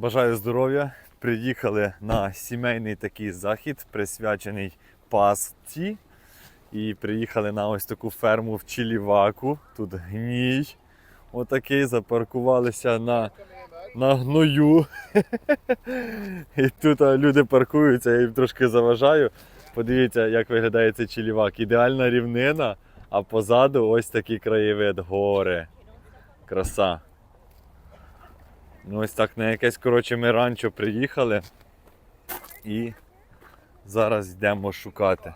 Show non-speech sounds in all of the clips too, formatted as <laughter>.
Бажаю здоров'я. Приїхали на сімейний такий захід, присвячений пасті. І приїхали на ось таку ферму в Чиліваку. Тут гній. Отакий, запаркувалися на, на гною. <laughs> І тут люди паркуються, я їм трошки заважаю. Подивіться, як виглядає цей Чилівак. Ідеальна рівнина, а позаду ось такий краєвид, гори. Краса. Ну, ось так на якесь коротше ми ранчо приїхали і зараз йдемо шукати.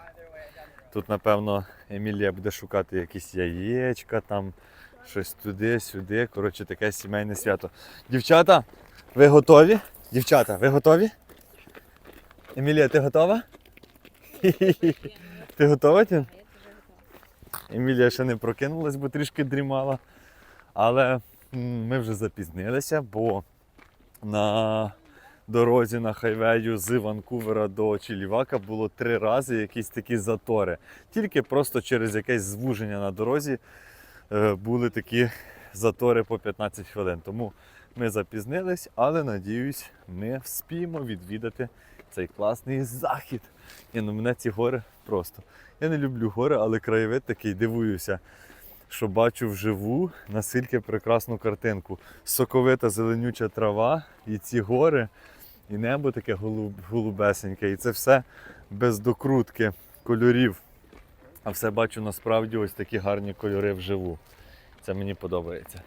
Тут, напевно, Емілія буде шукати якісь яєчка, там щось туди-сюди. Коротше, таке сімейне свято. Дівчата, ви готові? Дівчата, ви готові? Емілія, ти готова? <laughs> Ти готова? Тін? Емілія ще не прокинулась, бо трішки дрімала. Але ми вже запізнилися, бо на дорозі на хайвею з Ванкувера до Чилівака було три рази якісь такі затори. Тільки просто через якесь звуження на дорозі е, були такі затори по 15 хвилин. Тому ми запізнились, але надіюсь, ми вспіємо відвідати цей класний захід. Ні, ну мене ці гори просто. Я не люблю гори, але краєвид такий дивуюся що бачу вживу наскільки прекрасну картинку. Соковита зеленюча трава, і ці гори, і небо таке голуб, голубесеньке. І це все без докрутки кольорів. А все бачу насправді ось такі гарні кольори вживу. Це мені подобається.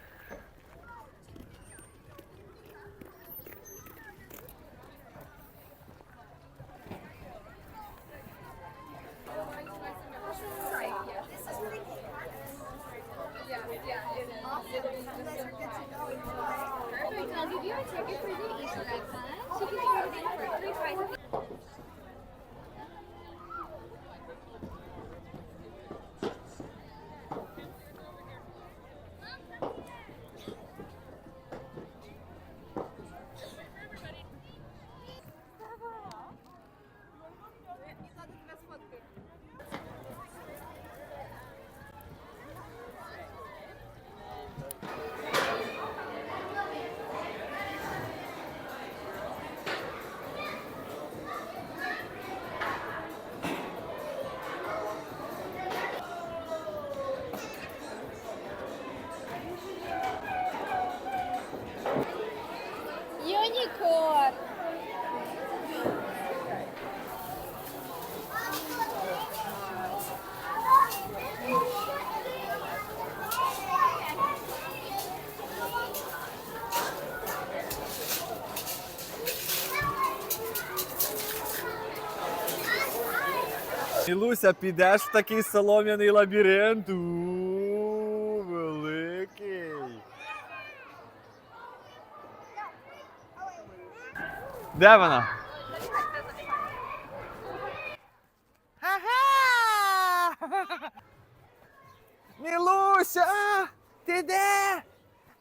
You are a ticket for the East Leg, she can it for three prices. Ілуся, підеш в такий солом'яний лабіринт. У, великий. Де вона? Ага! <laughs> Мілуся! Ти де?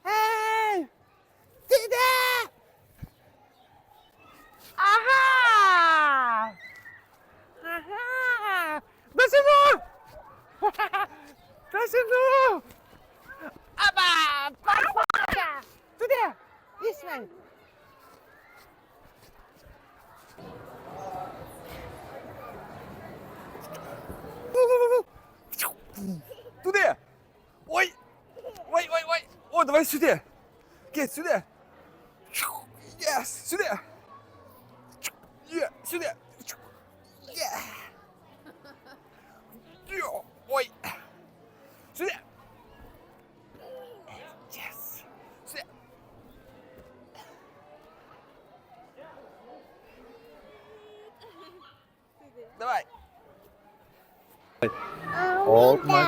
Ей! Ти де? Ага! Ага! Досину! Досину! Аба! Парфака! Туди! Вісьмень! Туди! Ой! Ой, ой, ой! О, давай сюди! Кит, сюди! Єс! Сюди! Є! Сюди! Є! Йо! Сюди! Давай! Old man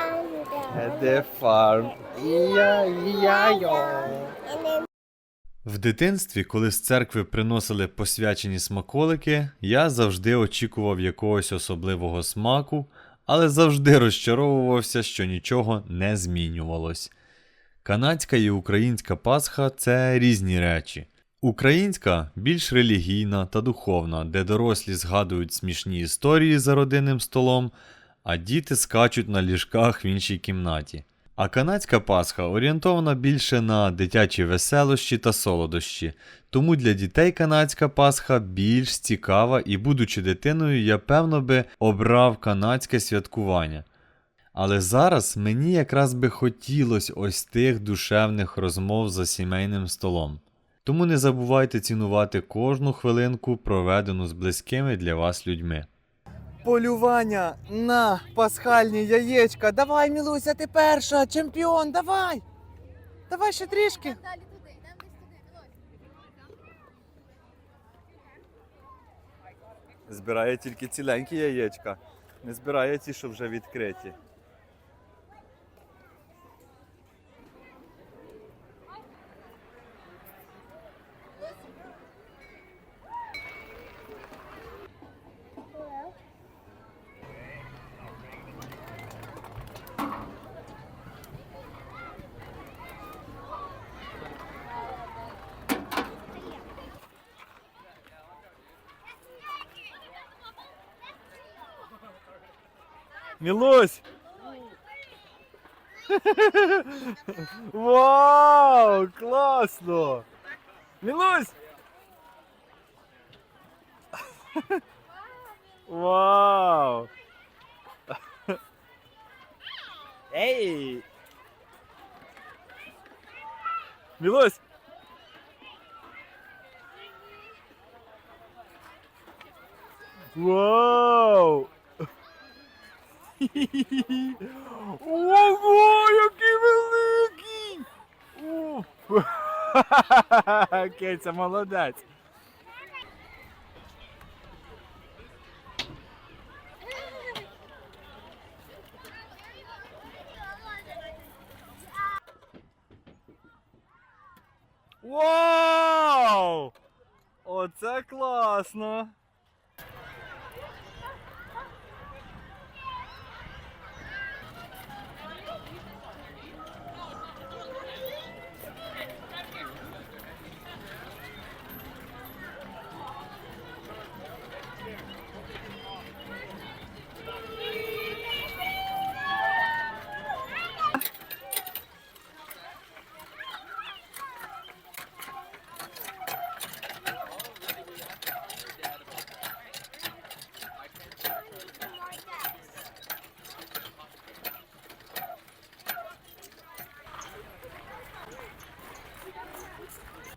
at the farm. В дитинстві, коли з церкви приносили посвячені смаколики, я завжди очікував якогось особливого смаку, але завжди розчаровувався, що нічого не змінювалось. Канадська і українська Пасха це різні речі. Українська більш релігійна та духовна, де дорослі згадують смішні історії за родинним столом, а діти скачуть на ліжках в іншій кімнаті. А канадська Пасха орієнтована більше на дитячі веселощі та солодощі. Тому для дітей канадська Пасха більш цікава і, будучи дитиною, я певно би обрав канадське святкування. Але зараз мені якраз би хотілося ось тих душевних розмов за сімейним столом. Тому не забувайте цінувати кожну хвилинку, проведену з близькими для вас людьми. Полювання на пасхальні яєчка. Давай, Мілуся, ти перша, чемпіон, давай. Давай ще трішки. Далі туди, йдемо десь туди. Збирає тільки ціленькі яєчка, не збирає ті, що вже відкриті. Мілусь! Вау! Класно! Мілусь! Вау! Ей! Мілусь! Вау! Ого, який великий! О! <laughs> Киця молодець. Вау! Оце класно!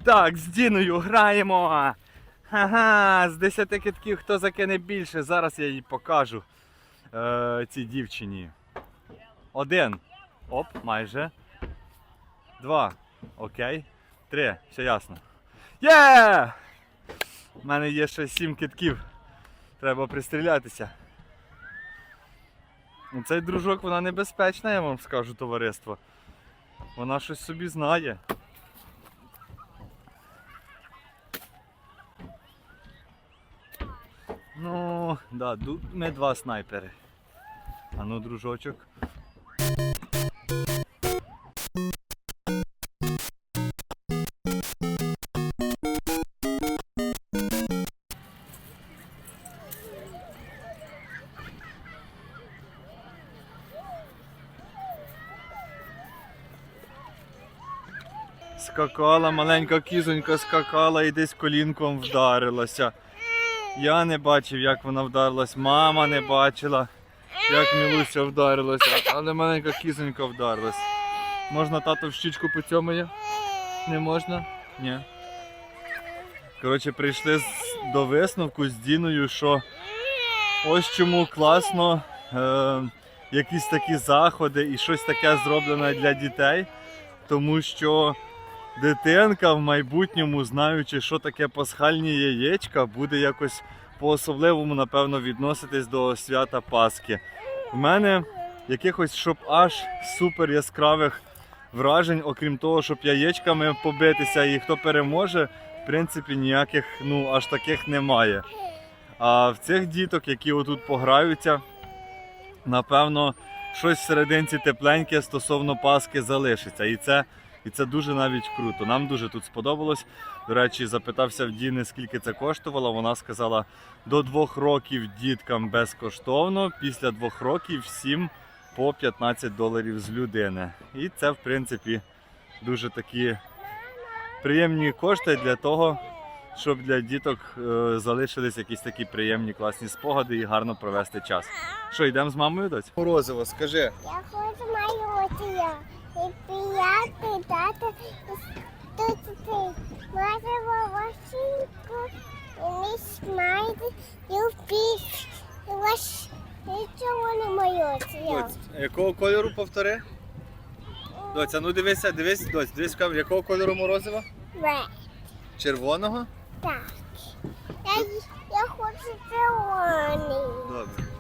Так, з Діною граємо. Ага, з 10 китків хто закине більше. Зараз я їй покажу е, цій дівчині. Один. Оп, майже. Два. Окей. Три. Все ясно. Є! У мене є ще сім китків. Треба пристрілятися. Ну, Цей дружок вона небезпечна, я вам скажу, товариство. Вона щось собі знає. Ну, да, ми два снайпери. А ну, дружочок. Скакала, маленька кізонька скакала і десь колінком вдарилася. Я не бачив, як вона вдарилась, мама не бачила, як Мілуся вдарилася, але маленька кізонька вдарилась. Можна тато в щічку поцьомає? Не можна? Ні. Коротше, прийшли до висновку з Діною, що ось чому класно е, якісь такі заходи і щось таке зроблене для дітей, тому що дитинка в майбутньому, знаючи, що таке пасхальні яєчка, буде якось по-особливому, напевно, відноситись до свята Пасхи. В мене якихось, щоб аж супер яскравих вражень, окрім того, щоб яєчками побитися і хто переможе, в принципі, ніяких ну, аж таких немає. А в цих діток, які отут пограються, напевно, щось всерединці тепленьке стосовно Пасхи залишиться. І це і це дуже навіть круто. Нам дуже тут сподобалось. До речі, запитався в Діни, скільки це коштувало. Вона сказала, до двох років діткам безкоштовно, після двох років всім по 15 доларів з людини. І це, в принципі, дуже такі приємні кошти для того, щоб для діток е, залишились якісь такі приємні класні спогади і гарно провести час. Що, йдемо з мамою доць? Морозиво, скажи. Я хочу малювати. І п'яти дати тут. Мазова машинку. І не смайди. І впіш. І ваш нічого не. Доць, якого кольору повтори? Доця, ну дивися, дивись, доць, дивись, камеру, якого кольору морозива? Ре. Червоного? Так. Я, я хочу червоний. Добре.